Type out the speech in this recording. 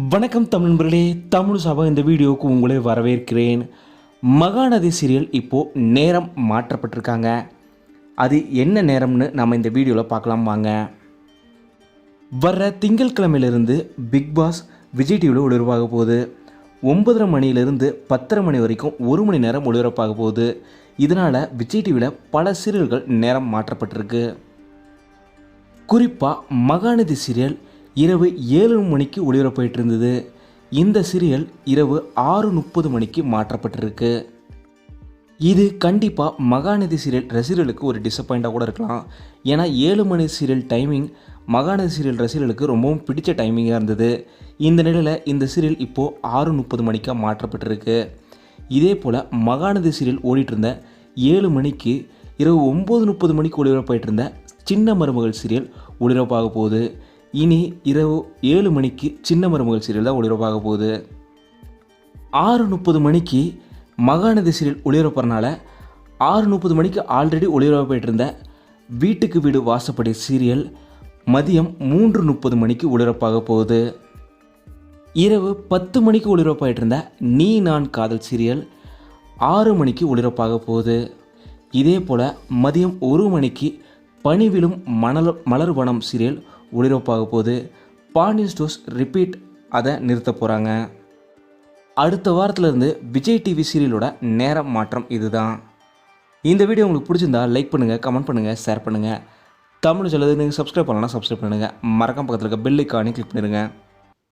வணக்கம் தமிழ் நண்பர்களே தமிழ் சபா இந்த வீடியோவுக்கு உங்களை வரவேற்கிறேன். மகாநதி சீரியல் இப்போது நேரம் மாற்றப்பட்டிருக்காங்க. அது என்ன நேரம்னு நம்ம இந்த வீடியோவில் பார்க்கலாம் வாங்க. வர்ற திங்கட்கிழமையிலிருந்து பிக் பாஸ் விஜய் டிவியில் ஒளிபரப்பாக போகுது. ஒன்பதரை மணியிலிருந்து பத்தரை மணி வரைக்கும் ஒரு மணி நேரம் ஒளிபரப்பாக போகுது. இதனால் விஜய் டிவியில் பல சீரியல்கள் நேரம் மாற்றப்பட்டிருக்கு. குறிப்பாக மகாநதி சீரியல் இரவு ஏழு மணிக்கு ஒளிபரப்பாயிட்டு இருந்தது இந்த சீரியல் இரவு ஆறு முப்பது மணிக்கு மாற்றப்பட்டிருக்கு. இது கண்டிப்பாக மகாநதி சீரியல் ரசிகர்களுக்கு ஒரு டிசப்பாயிண்டாக கூட இருக்கலாம். ஏன்னா ஏழு மணி சீரியல் டைமிங் மகாநதி சீரியல் ரசிகர்களுக்கு ரொம்பவும் பிடிச்ச டைமிங்காக இருந்தது. இந்த நிலையில் இந்த சீரியல் இப்போது ஆறு முப்பது மணிக்காக மாற்றப்பட்டிருக்கு. இதே போல் மகாநதி சீரியல் ஓடிட்டு இருந்த ஏழு மணிக்கு இரவு ஒம்பது முப்பது மணிக்கு ஒளிபரப்பாயிட்டு இருந்த சின்ன மருமகள் சீரியல் ஒளிபரப்பாக போகுது. இனி இரவு ஏழு மணிக்கு சின்ன மருமகள் சீரியல் தான் ஒளிபரப்பாக போகுது. ஆறு முப்பது மணிக்கு மகாநதி சீரியல் ஒளிபரப்புறனால ஆறு முப்பது மணிக்கு ஆல்ரெடி ஒளிபரப்பிட்டு இருந்த வீட்டுக்கு வீடு வாசப்படி சீரியல் மதியம் மூன்று முப்பது மணிக்கு ஒளிபரப்பாக போகுது. இரவு பத்து மணிக்கு ஒளிபரப்பாயிட்டு இருந்த நீ நான் காதல் சீரியல் ஆறு மணிக்கு ஒளிபரப்பாக போகுது. இதே போல் மதியம் ஒரு மணிக்கு பணிவிலும் மணல் மலர்வனம் சீரியல் ஒளிரப்பாக போகுது. பாண்டியன் ஸ்டோர்ஸ் ரிப்பீட் அதை நிறுத்த போகிறாங்க அடுத்த வாரத்துலேருந்து விஜய் டிவி சீரியலோட நேரம் மாற்றம் இதுதான். இந்த வீடியோ உங்களுக்கு பிடிச்சிருந்தா லைக் பண்ணுங்கள் கமெண்ட் பண்ணுங்கள் ஷேர் பண்ணுங்கள் தமிழ் சொல்லுது நீங்கள் சப்ஸ்கிரைப் பண்ணலாம் சப்ஸ்கிரைப் பண்ணுங்கள் மறக்காம பக்கத்தில் இருக்க பெல் ஐக்கானே கிளிக் பண்ணிடுங்க.